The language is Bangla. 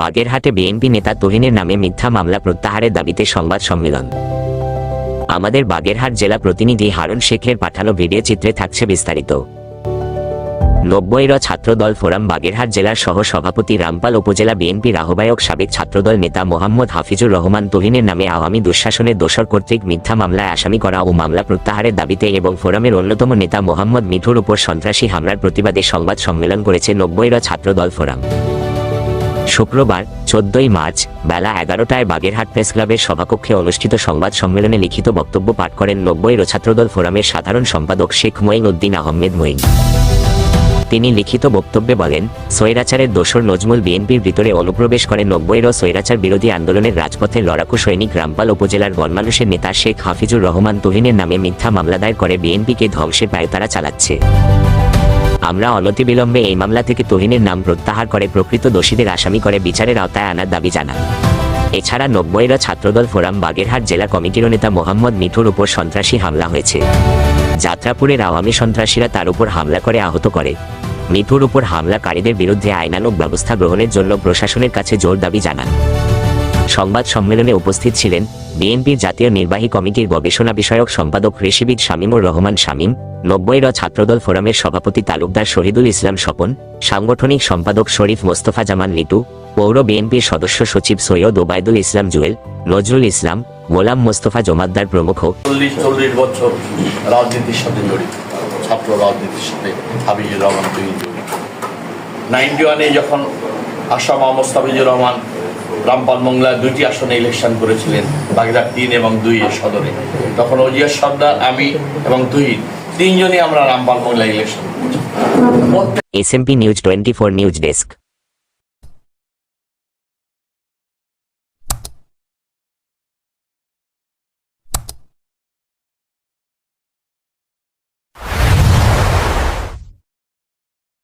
বাগেরহাটে বিএনপি নেতা তহিনের নামে মিথ্যা মামলা প্রত্যাহারের দাবিতে সংবাদ সম্মেলন। আমাদের বাগেরহাট জেলা প্রতিনিধি হারুন শেখের পাঠানো ভিডিও চিত্রে থাকছে বিস্তারিত। নব্বইর ছাত্রদল ফোরাম বাগেরহাট জেলার সহ সভাপতি রামপাল উপজেলা বিএনপির আহ্বায়ক সাবেক ছাত্রদল নেতা মোহাম্মদ হাফিজুর রহমান তহিনের নামে আওয়ামী দুঃশাসনের দোষর কর্তৃক মিথ্যা মামলায় আসামি করা ও মামলা প্রত্যাহারের দাবিতে এবং ফোরামের অন্যতম নেতা মোহাম্মদ মিঠুর উপর সন্ত্রাসী হামলার প্রতিবাদে সংবাদ সম্মেলন করেছে নব্বইর ছাত্রদল ফোরাম। শুক্রবার, চোদ্দই মার্চ, বেলা এগারোটায় বাগেরহাট প্রেস ক্লাবের সভাকক্ষে অনুষ্ঠিত সংবাদ সম্মেলনে লিখিত বক্তব্য পাঠ করেন নব্বই ছাত্রদল ফোরামের সাধারণ সম্পাদক শেখ মঈন উদ্দিন আহমেদ মঈন। তিনি লিখিত বক্তব্যে বলেন, স্বৈরাচারের দোসর নজমুল বিএনপির ভিতরে অনুপ্রবেশ করে নব্বইর স্বৈরাচার বিরোধী আন্দোলনের রাজপথে লড়াকু সৈনিক রামপাল উপজেলার গণমানুষের নেতা শেখ হাফিজুর রহমান তুহিনের নামে মিথ্যা মামলা দায়ের করে বিএনপিকে ধ্বংসের পায়তারা চালাচ্ছে। আমরা অনতিবিলম্বে এই মামলা থেকে তহিনের নাম প্রত্যাহার করে প্রকৃত দোষীদের আসামি করে বিচারের আওতায় আনার দাবি জানান। এছাড়া নব্বইরা ছাত্রদল ফোরাম বাগেরহাট জেলা কমিটির নেতা মোহাম্মদ মিঠুর উপর সন্ত্রাসী হামলা হয়েছে। যাত্রাপুরের আওয়ামী সন্ত্রাসীরা তার উপর হামলা করে আহত করে। মিঠুর উপর হামলাকারীদের বিরুদ্ধে আইনানুগ ব্যবস্থা গ্রহণের জন্য প্রশাসনের কাছে জোর দাবি জানান। সংবাদ সম্মেলনে উপস্থিত ছিলেন বিএনপির জাতীয় নির্বাহী কমিটির গবেষণা বিষয়ক সম্পাদক রেশিবিদ শামীমুর রহমান শামীম নব্বইর ছাত্রদল ফোরামের সভাপতি তালুকদার শহীদুল ইসলাম স্বপন, সাংগঠনিক সম্পাদক শরীফ মোস্তফা জামান লিটু, পৌর বিএনপির সদস্য সচিব সৈয়দ ওবায়দুল ইসলাম জুয়েল, নজরুল ইসলাম, গোলাম মোস্তফা জমাদ্দার প্রমুখ। রাজনীতির সাথে জড়িত, ছাত্র রাজনীতির সাথে মোস্তাফিজুর রহমান রামপাল মংলা দুইটি আসনে ইলেকশন করেছিলেন, বাগদার তিন এবং দুই সদরে। তখন অজিয়ার সর্দার, আমি এবং তুহিন, তিনজনই আমরা রামপাল মংলা ইলেকশন করেছি। SMP News twenty four news desk